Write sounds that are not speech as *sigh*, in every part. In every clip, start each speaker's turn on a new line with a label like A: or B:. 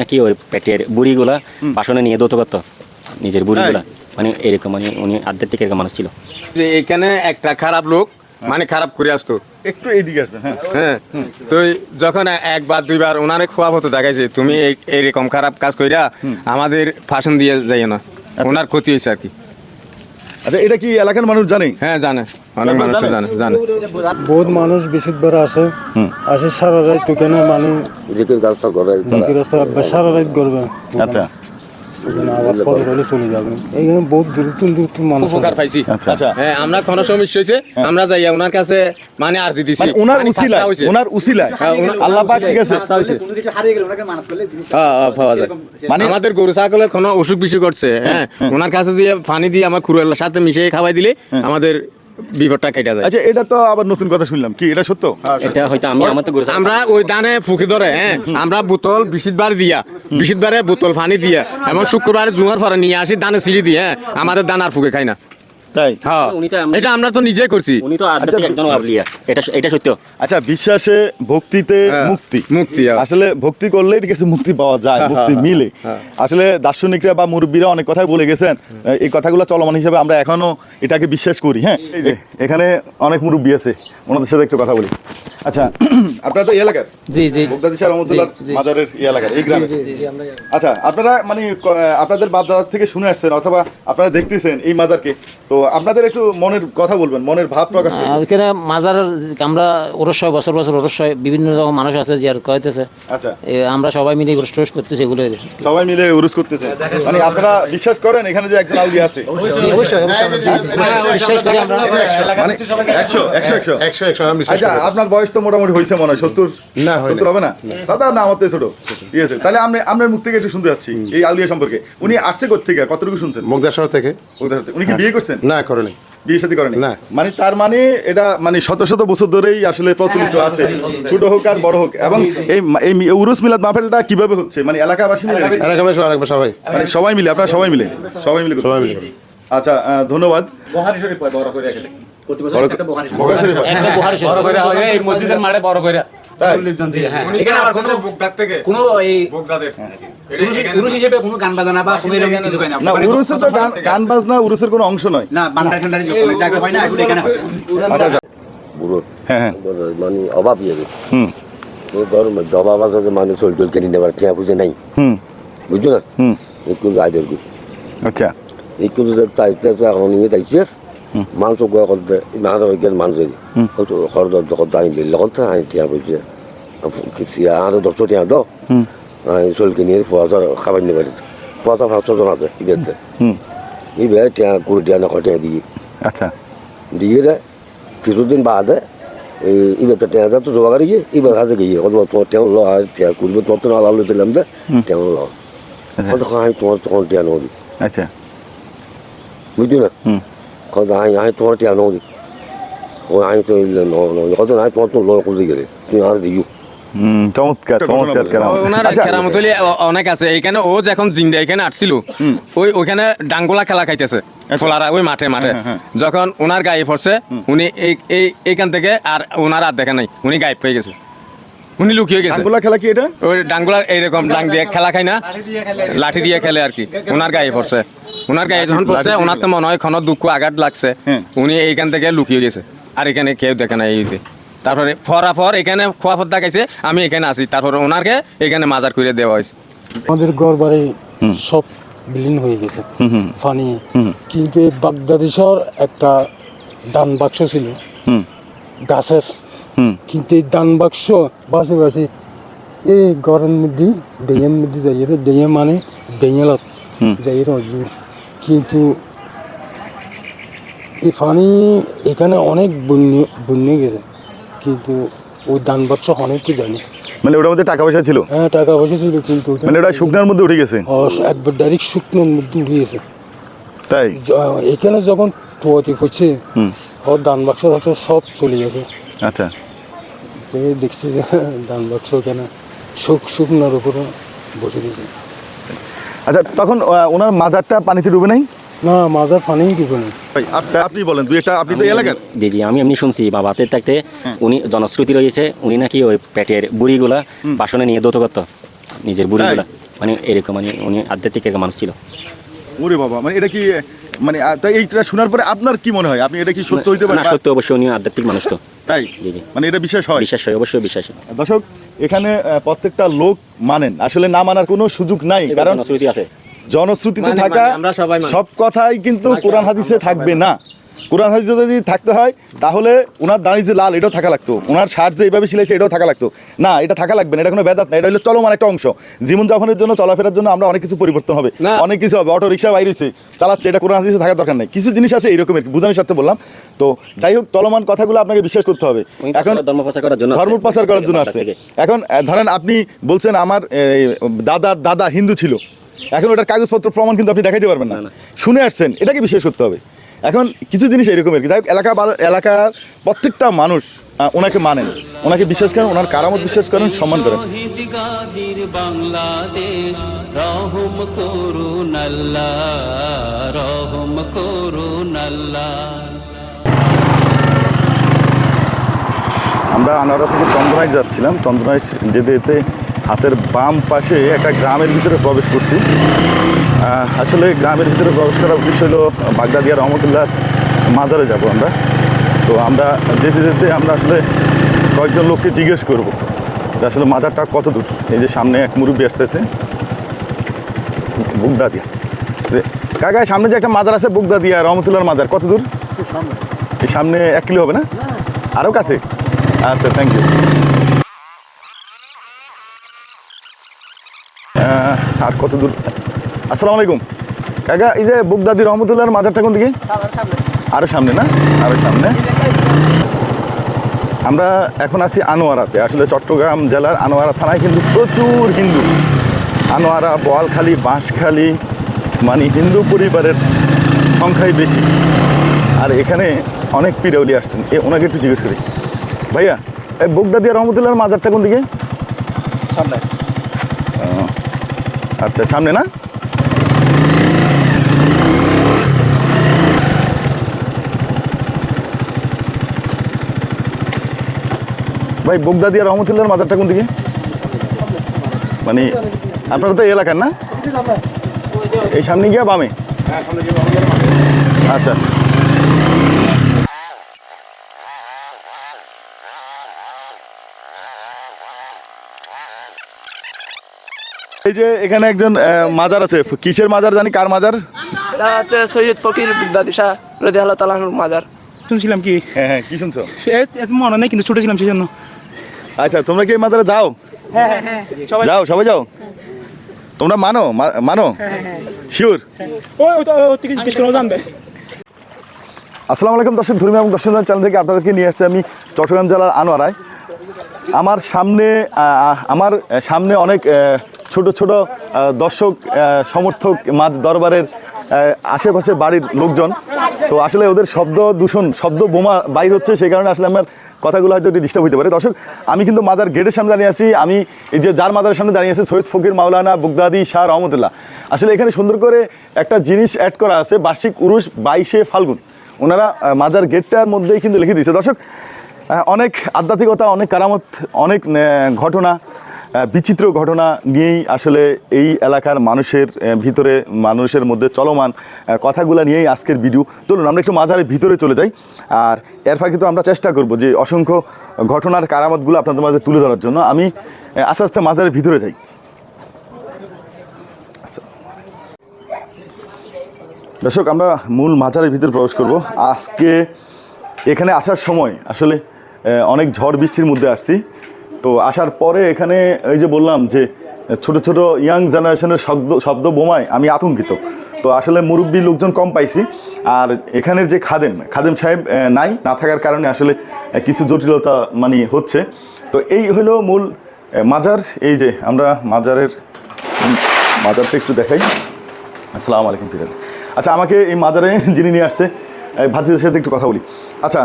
A: নাকি ওই পেটের বুড়িগুলা বাসনে নিয়ে দৌত করতো নিজের বুড়িগুলা। মানে এরকম মানে উনি আধ্যাত্মিক এরকম মানুষ ছিল।
B: যে এখানে একটা খারাপ লোক মানে খারাপ করে আসতো।
C: একটু এইদিকে আসবেন হ্যাঁ।
B: হ্যাঁ। তো যখন একবার দুইবার ওনারে খোয়াব হতো দেখাইছে তুমি এই- এইরকম খারাপ কাজ কইরা আমাদের ফাঁসন দিয়ে যাইও না। ওনার ক্ষতি হয়েছে আর কি।
C: আচ্ছা এটা কি এলাকার মানুষ জানে?
B: হ্যাঁ জানে। অনেক মানুষ জানে? জানে
D: বহুত মানুষ বৃহস্পতিবার আসে আসে সারা রাত কেন মানে
E: জিকির কাজটা করে
D: কি রাস্তা সারা রাত করবে।
C: আচ্ছা।
D: আবার পরে। হলে চলে যাবে। এইখানে বহুত দূরতুন দূরতুন মানুষ
B: উপকার পাইছি।
C: আচ্ছা আচ্ছা।
B: হ্যাঁ আমরা কোনো সমস্যা হয়েছে আমরা যাই ওনার কাছে মানে আরজি দিছি।
C: মানে ওনার
B: মানে
C: উসিলায় ওনার উসিলায়।
B: হ্যাঁ,
C: আল্লাহ পাক ঠিক আছে।
F: কোনো কিছু হারিয়ে গেলে ওনাকে মানত করলে জিনিস
B: হ্যাঁ, হ্যাঁ, পাওয়া যায়।
C: মানে-
B: আমাদের গরু ছাগলের কোনো অসুখ বিসুখ করছে হ্যাঁ। ওনার কাছে দিয়ে পানি দিয়ে আমার খুরের সাথে মিশিয়ে খাওয়াই দিলে আমাদের বিপদটা কেটে যায়।
C: আচ্ছা এটা তো আবার নতুন কথা শুনলাম। কি এটা সত্য?
A: এটা হয়তো আমি আমার তো
B: আমরা ওই দানে ফুকি ধরে হ্যাঁ? আমরা বোতল বিশিতবার দিয়া বিশিতবারে বোতল পানি দিয়া এবং শুক্রবারে জুয়ার পরে নিয়ে আসি দানে সিঁড়ি দিয়ে হ্যাঁ? আমাদের দান আর ফুকে খাই না।
C: তাই?
B: হ্যাঁ। এটা আমরা তো নিজে করছি।
A: উনি তো আধ্যাত্মিক একজন আবলিয়া এটা এটা সত্য।
C: আচ্ছা বিশ্বাসে ভক্তিতে
B: হ্যাঁ,
C: মুক্তি।
B: মুক্তি, হ্যাঁ।
C: আসলে ভক্তি করলে ঠিক আছে মুক্তি পাওয়া যায় মুক্তি মিলে। আসলে দার্শনিকরা বা মুরব্বীরা অনেক কথাই বলে গেছেন। এই কথাগুলো চলমান হিসেবে আমরা এখনও এটাকে বিশ্বাস করি হ্যাঁ? এখানে অনেক মুরব্বী আছে। ওনাদের সাথে একটু কথা বলি। আচ্ছা *clears throat* আপনারা তো এলাকার?
G: জি জি।
C: স্যার রহমতুল্লাহ মাজারের এলাকার এই গ্রামে আচ্ছা আপনারা মানে আপনাদের বাপদাদার থেকে শুনে আসছেন অথবা আপনারা দেখতেছেন এই মাজারকে তো আপনাদের একটু মনের কথা বলবেন মনের ভাব প্রকাশ করবেন।
G: মাজার আমরা বছর বছর বিভিন্ন রকম মানুষ আছে যে আর কইতেছে
C: আচ্ছা।
G: আমরা সবাই মিলে টোস করতেছি এগুলো।
C: সবাই মিলে উরুস করতেছেন মানে আপনারা বিশ্বাস করেন এখানে যে একজন আউলিয়া আছে?
G: বিশ্বাস করি আমরা।
C: মানে একশো একশো একশো।
H: একশো একশো আমি বিশ্বাস
C: আচ্ছা আপনার বয়স তো মোটামুটি হয়েছে মনে হয় সত্তর
H: না,
C: সত্তর হবে না? দাদা না আমার থেকে ছোট। ঠিক আছে তাহলে আপনি আপনার মুখ থেকে একটু শুনতে যাচ্ছি এই আউলিয়া সম্পর্কে। উনি আসছে কোথেকে কতটুকু শুনছেন?
H: মুগদা থেকে?
C: উনি কি বিয়ে করছেন?
H: না করেনি।
C: বিয়ে শাদী করেন?
H: না।
C: মানে তার মানে এটা মানে শত শত বছর ধরেই আসলে প্রচলিত আছে। ছোট হোক আর বড় হোক। এবং এই এই উরুস মিলাদ মাহফিলটা কীভাবে হচ্ছে? মানে এলাকাবাসী মিলে নাকি?
H: এলাকা সবাই।
C: মানে সবাই মিলে আপনারা সবাই মিলে? সবাই মিলে
H: সবাই। মিলে।
C: আচ্ছা আহ, ধন্যবাদ।
F: প্রতি বছর একটা বহারি
C: হয়।
B: এই মসজিদের মাঠে বড় করে
C: তাই?
F: এখানে গান বাজানা হয়
C: উরুসের কোনো অংশ নয়
F: না হয় এখানে হয়
C: আচ্ছা আচ্ছা হ্যাঁ হ্যাঁ
E: মানে অভাব ইয়ে মানে চল টল কিনে নেবার নাই
C: হুম
E: বুঝছ না
C: হুম
E: একটু
C: আচ্ছা
E: একটু তাইতে এখন নিয়ে তাইছে মাংস গোয়া করতে মাংস গেল মাংস হয়তো খরচ যখন আমি বেরলে করতে আমি টিয়া বুঝছে কিছু আর দশটা টিয়া দাও
C: হুম
E: আমি চল কিনে পয়সা খাবার নিয়ে পারি পয়সা পাঁচশো জন আছে ইবেতে
C: হুম
E: ইবে টিয়া কুড়ি টিয়া না কটিয়া দিয়ে
C: আচ্ছা
E: দিয়ে দেয় কিছুদিন বাদে ইবে তো টিয়া তো জোগাড় গিয়ে ইবে কাছে গিয়ে কত তোমার টিয়া লো আর টিয়া করবে তোমার তো না দিলাম দে টিয়া লো কত আমি তোমার তখন টিয়া নদী
C: আচ্ছা
E: বুঝলি না আর দিও
C: চমৎকার চমৎকার কেরামত।
B: ওনার
C: আচ্ছা,
B: কেরামতলি অনেক আছে। এইখানে ও যখন জিন্দা এখানে আসছিল ওই ওইখানে ডাঙ্গোলা খেলা খাইতেছে। ফোলারা ওই মাঠে মাঠে। যখন ওনার গায়ে পড়ছে উনি এই এই এইখান থেকে আর ওনার আর দেখে নাই। উনি গায়েব হয়ে গেছে। উনি লুকিয়ে গেছে।
C: আঙ্গুলা খেলা কি এটা?
B: ওই ডাঙ্গুলা এইরকম ডাং দিয়ে খেলা খায় না লাঠি দিয়ে খেলে। আর কি। ওনার গায়ে পড়ছে। ওনার গায়ে যখন পড়ছে ওনার তো মনে হয় ক্ষণ দুঃখ আঘাত লাগছে।
C: হ্যাঁ।
B: উনি এইখান থেকে লুকিয়ে গেছে। আর এখানে কেউ দেখে না এই তারপরে ফরা ফর এখানে খোয়া ফর দেখাইছে আমি এখানে আছি। তারপরে ওনারকে এখানে মাজার করে দেওয়া হয়েছে।
D: আমাদের ঘর বাড়ি সব বিলীন হয়ে গেছে। পানি কিন্তু বাগদাদি শহর একটা দান বাক্স ছিল।
C: হুম।
D: গাছের কিন্তু এই দান বাক্স বাসে বাসে এই ঘরের মধ্যে ডেয়ের মধ্যে যাই ডেয়ে মানে ডেয়েলত
C: হুম।
D: যাই অজুর কিন্তু এই পানি এখানে অনেক বন্য বন্য গেছে। কিন্তু ওই দান বাক্স অনেকে জানি।
C: মানে ওটার মধ্যে টাকা পয়সা ছিল?
D: হ্যাঁ টাকা পয়সা ছিল কিন্তু
C: মানে ওটা শুকনার মধ্যে উঠে গেছে?
D: একবার ডাইরেক্ট শুকনোর মধ্যে উঠে গেছে।
C: তাই?
D: এখানে যখন টোয়াতি পড়ছে ও দান বাক্স বাক্স সব চলে গেছে।
C: আচ্ছা।
D: দেখছি দান বাক্স এখানে শুক শুকনোর উপরে বসে দিয়েছে
C: আচ্ছা তখন ওনার মাজারটা পানিতে ডুবে নাই?
D: না মাজার পানি ডুবে নেই।
C: আপনি বলেন দুই একটা আপনি তো এলাকার।
A: জি জি আমি এমনি শুনছি বাবাতে থাকতে উনি জনশ্রুতি রয়েছে উনি নাকি ওই পেটের বুড়িগুলা বাসনে নিয়ে দৌত করতো নিজের বুড়িগুলা। মানে এরকম মানে উনি আধ্যাত্মিক একটা মানুষ ছিল।
C: ওরে বাবা মানে এটা কি মানে তাই এইটা শোনার পরে আপনার কি মনে হয়? আপনি এটা কি সত্য হইতে পারে
A: সত্য অবশ্যই উনি আধ্যাত্মিক মানুষ তো।
C: তাই। মানে এটা বিশ্বাস হয়?
A: বিশ্বাস হয় অবশ্যই বিশ্বাস হয়।
C: দর্শক এখানে আহ, প্রত্যেকটা লোক মানেন। আসলে না মানার কোনো সুযোগ নাই কারণ
A: জনশ্রুতি আছে।
C: জনশ্রুতিতে
B: মানে,
C: থাকা
B: মানে, আমরা সবাই মানি।
C: সব কথাই কিন্তু কোরআন হাদিসে থাকবে না। কোরআন হাদিসে যদি থাকতে হয় তাহলে ওনার দাঁড়িয়ে যে লাল এটাও থাকা লাগতো। ওনার শার্ট যে এইভাবে সিলাইছে এটাও থাকা লাগতো। না এটা থাকা লাগবে না এটা কোনো বেদাত না এটা হলো চলমান একটা অংশ। জীবন যাপনের জন্য চলাফেরার জন্য আমরা অনেক কিছু পরিবর্তন হবে। অনেক কিছু হবে অটো রিক্সা বাইরেছে চালাচ্ছে এটা কোরআন হাদিসে থাকার দরকার নেই। কিছু জিনিস আছে এইরকমের বুঝানোর স্বার্থে বললাম। তো যাই হোক চলমান কথাগুলো আপনাকে বিশ্বাস করতে হবে। এখন
A: ধর্ম প্রচার করার জন্য
C: ধর্ম। প্রচার করার জন্য আসছে এখন ধরেন আপনি বলছেন আমার দাদার দাদা হিন্দু ছিল। এখন ওটার কাগজপত্র প্রমাণ কিন্তু আপনি দেখাইতে পারবেন না। শুনে আসছেন এটাকে বিশ্বাস করতে হবে। এখন কিছু জিনিস এরকম আর কি। যাই হোক, এলাকা এলাকার প্রত্যেকটা মানুষ ওনাকে মানেন। ওনাকে বিশ্বাস করেন ওনার কারামত বিশ্বাস করেন সম্মান করেন।
H: বাংলাদেশ রহম করুন আল্লাহ রহম করুন আল্লাহ।
C: আমরা আনোয়ারা থেকে চন্দ্রনাইশ যাচ্ছিলাম। চন্দ্রনাইশ যেতে যেতে হাতের বাম পাশে একটা গ্রামের ভিতরে প্রবেশ করছি। আসলে গ্রামের ভিতরে প্রবেশ করার উদ্দেশ্য হলো বাগদাদিয়া রহমতুল্লাহ মাজারে যাব আমরা। তো আমরা যেতে যেতে আমরা আসলে কয়েকজন লোককে জিজ্ঞেস করব যে আসলে মাজারটা কত দূর? এই যে সামনে এক মুরব্বী আসতেছে বুগদাদিয়া। যে, কাকা সামনে যে একটা মাজার আছে বুগদাদিয়া রহমতুল্লাহর মাজার কত দূর? এই সামনে এক কিলো হবে না? আরও কাছে? আচ্ছা থ্যাংক ইউ আর কত দূর? আসসালামু আলাইকুম। কাকা এই যে বুগদাদি রহমতুল্লাহর মাজারটা কোন দিকে আরও সামনে না? আরও সামনে। আমরা এখন আছি আনোয়ারাতে। আসলে চট্টগ্রাম জেলার আনোয়ারা থানায় কিন্তু প্রচুর হিন্দু। আনোয়ারা বোয়ালখালী বাঁশখালী মানে হিন্দু পরিবারের সংখ্যাই বেশি। আর এখানে অনেক পিরাউলি আসছেন। এ ওনাকে একটু জিজ্ঞেস করি। ভাইয়া এই বগদাদিয়া রহমতুল্লাহর মাজারটা কোন দিকে সামনে আচ্ছা সামনে না? ভাই বগদাদিয়া রহমতুল্লাহর মাজারটা কোন দিকে? মানে আপনারা তো এই এলাকার না? এই সামনে গিয়া বামে? আচ্ছা। এই যে এখানে একজন মাজার আছে কিসের মাজার জানি কার মাজার?
I: হচ্ছে সৈয়দ ফকির বুগদাদি শাহ রদি আল্লাহ তালাহুর মাজার।
J: শুনছিলাম কি?
C: হ্যাঁ হ্যাঁ কি শুনছো?
J: মনে নেই কিন্তু ছোট ছিলাম সেই জন্য
C: আচ্ছা তোমরা কি এই মাজারে যাও? যাও সবাই যাও। তোমরা মানো মানো? শিওর আসসালামু আলাইকুম দর্শক ধর্মীয় এবং দর্শক চ্যানেল থেকে আপনাদেরকে নিয়ে আসছি আমি চট্টগ্রাম জেলার আনোয়ারায়। আমার সামনে আমার সামনে অনেক ছোট ছোট দর্শক সমর্থক মাঝ দরবারের আশেপাশে বাড়ির লোকজন। তো আসলে ওদের শব্দ দূষণ শব্দ বোমা বাইর হচ্ছে সেই কারণে আসলে আমার কথাগুলো হয়তো একটু ডিস্টার্ব হতে পারে। দর্শক, আমি কিন্তু মাজার গেটের সামনে দাঁড়িয়ে আছি। আমি এই যে যার মাজারের সামনে দাঁড়িয়ে আছে, সৈয়দ ফকির মাওলানা বুগদাদি শাহ রহমতুল্লাহ। আসলে এখানে সুন্দর করে একটা জিনিস অ্যাড করা আছে, বার্ষিক উরুষ বাইশে ফাল্গুন। ওনারা মাজার গেটটার মধ্যেই কিন্তু লিখে দিয়েছে। দর্শক অনেক আধ্যাত্মিকতা, অনেক কারামত, অনেক ঘটনা বিচিত্র ঘটনা নিয়েই আসলে এই এলাকার মানুষের ভিতরে মানুষের মধ্যে চলমান কথাগুলো নিয়েই আজকের ভিডিও। চলুন, আমরা একটু মাজারের ভিতরে চলে যাই। আর এর ফাঁকে তো আমরা চেষ্টা করব যে অসংখ্য ঘটনার কারামতগুলো আপনাদের মাঝে তুলে ধরার জন্য। আমি আস্তে আস্তে মাজারের ভিতরে যাই। দর্শক, আমরা মূল মাজারের ভিতরে প্রবেশ করব। আজকে এখানে আসার সময় আসলে অনেক ঝড় বৃষ্টির মধ্যে আসছি। তো আসার পরে এখানে এই যে বললাম যে ছোট ছোট ইয়াং জেনারেশনের শব্দ শব্দ বোমায় আমি আতঙ্কিত। তো আসলে মুরব্বী লোকজন কম পাইছি। আর এখানের যে খাদেম খাদেম সাহেব নাই, না থাকার কারণে আসলে কিছু জটিলতা মানে হচ্ছে। তো এই হলো মূল মাজার। এই যে আমরা মাজারের, মাজারটা একটু দেখাই। আসসালামু আলাইকুম ফিরাল আচ্ছা আমাকে এই মাজারে যিনি নিয়ে আসছে ভাতিদের সাথে একটু কথা বলি। আচ্ছা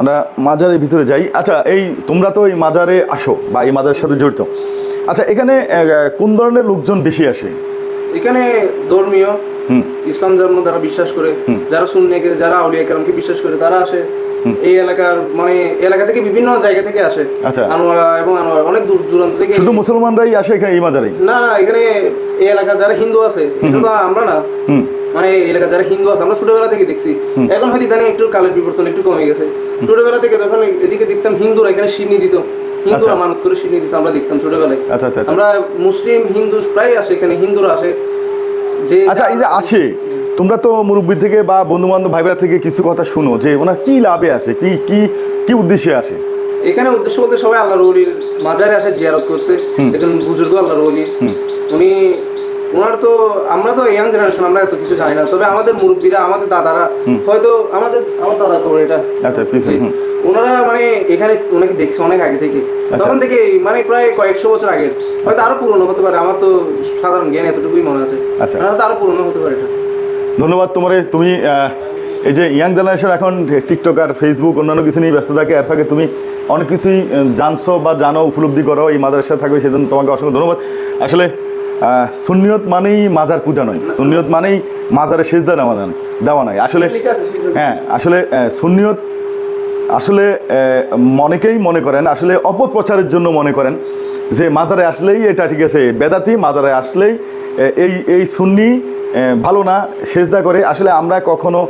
C: আমরা মাজারের ভিতরে যাই। আচ্ছা এই তোমরা তো এই মাজারে আসো বা এই মাজারের সাথে জড়িত। আচ্ছা এখানে কোন ধরনের লোকজন বেশি আসে?
I: এখানে ধর্মীয় ইসলাম ধর্ম যারা বিশ্বাস করে যারা সুন্নিকে যারা আউলিয়া কেরামকে বিশ্বাস করে তারা আসে এই এলাকার মানে এলাকা থেকে বিভিন্ন জায়গা থেকে আসে।
C: আচ্ছা।
I: আনোয়ারা এবং আনোয়ারা অনেক দূর দূরান্ত থেকে
C: শুধু মুসলমানরাই আসে এখানে এই মাজারে?
I: না না এখানে এই এলাকার যারা হিন্দু আছে আমরা না। মানে এই এলাকার যারা হিন্দু আছে আমরা ছোটবেলা থেকে দেখছি। এখন হয়তো ইদানিং একটু কালের বিবর্তন একটু কমে গেছে। ছোটবেলা থেকে যখন এদিকে দেখতাম হিন্দুরা এখানে সিন্নি দিত হিন্দুরা মানত করে সিন্নি দিত আমরা দেখতাম ছোটবেলায়।
C: আচ্ছা, আচ্ছা, আচ্ছা।
I: আমরা মুসলিম হিন্দু প্রায় আসে এখানে হিন্দুরা আসে।
C: আচ্ছা এই যে আছে তোমরা তো মুরব্বী থেকে বা বন্ধু বান্ধব ভাইবেরা থেকে কিছু কথা শুনো যে ওনার কি লাভে আসে কি কি কি উদ্দেশ্যে আসে?
I: এখানে উদ্দেশ্য বলতে সবাই আল্লাহর মাজারে আসে জিয়ারত করতে। একজন বুজুর্গ আল্লাহর উনি ওনার তো আমরা তো ইয়াং জেনারেশন আমরা এত কিছু জানি না। তবে আমাদের মুরব্বীরা আমাদের দাদারা হয়তো আমাদের আমার দাদা তো এটা
C: আচ্ছা প্লিজ
I: ওনারা মানে এখানে ওনাকে দেখছে অনেক আগে থেকে। তখন থেকে মানে প্রায় কয়েকশো বছর আগে। হয়তো আরও পুরনো হতে পারে আমার তো সাধারণ জ্ঞান এতটুকুই মনে আছে।
C: আচ্ছা।
I: আরও পুরনো হতে পারে এটা।
C: ধন্যবাদ তোমারে। তুমি এই যে ইয়াং জেনারেশন এখন টিকটক আর ফেসবুক অন্যান্য কিছু নিয়ে ব্যস্ত থাকে এর ফাঁকে তুমি অনেক কিছুই জানছো বা জানো উপলব্ধি করো এই মাদ্রাসা থাকবে সেজন্য তোমাকে অসংখ্য ধন্যবাদ। আসলে আহ, সুন্নিয়ত মানেই মাজার পূজা নয় সুনিয়ত মানেই মাজারে সেজদা দেওয়া নয় দেওয়া নয় আসলে। হ্যাঁ আসলে সুনিয়ত আসলে অনেকেই মনে করেন আসলে অপপ্রচারের জন্য মনে করেন যে মাজারে আসলেই এটা ঠিক আছে বেদাতি মাজারে আসলেই এই এই সুন্নি ভালো না সেজদা করে। আসলে আমরা কখনো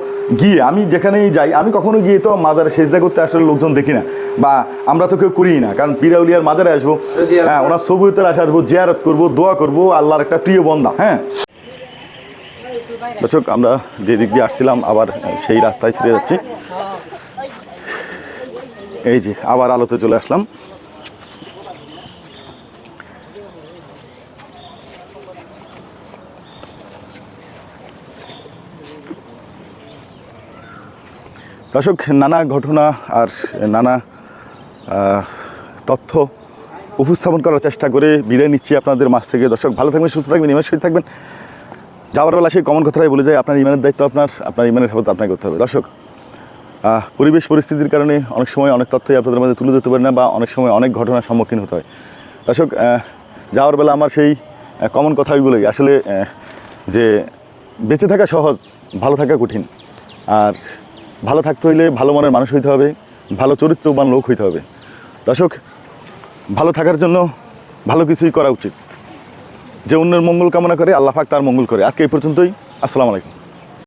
C: গিয়ে আমি যেখানেই যাই আমি কখনো গিয়ে তো মাজারে সেজদা করতে আসলে লোকজন দেখি না। বা আমরা তো কেউ করিই না কারণ পিরাউলিয়ার মাজারে আসব হ্যাঁ ওনার সবুতের আসে আসব জিয়ারত করব দোয়া করব আল্লাহর একটা প্রিয় বন্দা হ্যাঁ। দর্শক আমরা যে দিক দিয়ে আসছিলাম আবার সেই রাস্তায় ফিরে যাচ্ছি। এই যে আবার আলোতে চলে আসলাম। দর্শক, নানা ঘটনা আর নানা তথ্য উপস্থাপন করার চেষ্টা করে বিদায় নিচ্ছি আপনাদের মাছ থেকে। দর্শক, ভালো থাকবেন, সুস্থ থাকবেন ইমের সহিত থাকবেন। যাওয়ার বেলা সেই কমন কথাটাই বলে যায়, আপনার ইমানের দায়িত্ব আপনার আপনার ইমানের হেফাজত আপনাকে করতে হবে। দর্শক পরিবেশ পরিস্থিতির কারণে অনেক সময় অনেক তথ্যই আপনাদের মধ্যে তুলে ধরতে পারি না বা অনেক সময় অনেক ঘটনার সম্মুখীন হতে হয়। দর্শক যাওয়ার বেলা আমার সেই কমন বলি আসলে যে বেঁচে থাকা সহজ, ভালো থাকা কঠিন। আর ভালো থাকতে হইলে ভালো মনের মানুষ হইতে হবে, ভালো চরিত্রবান লোক হইতে হবে। দর্শক, ভালো থাকার জন্য ভালো কিছুই করা উচিত। যে অন্যের মঙ্গল কামনা করে, আল্লাহ পাক তার মঙ্গল করে। আজকে এই পর্যন্তই। আসসালামু আলাইকুম।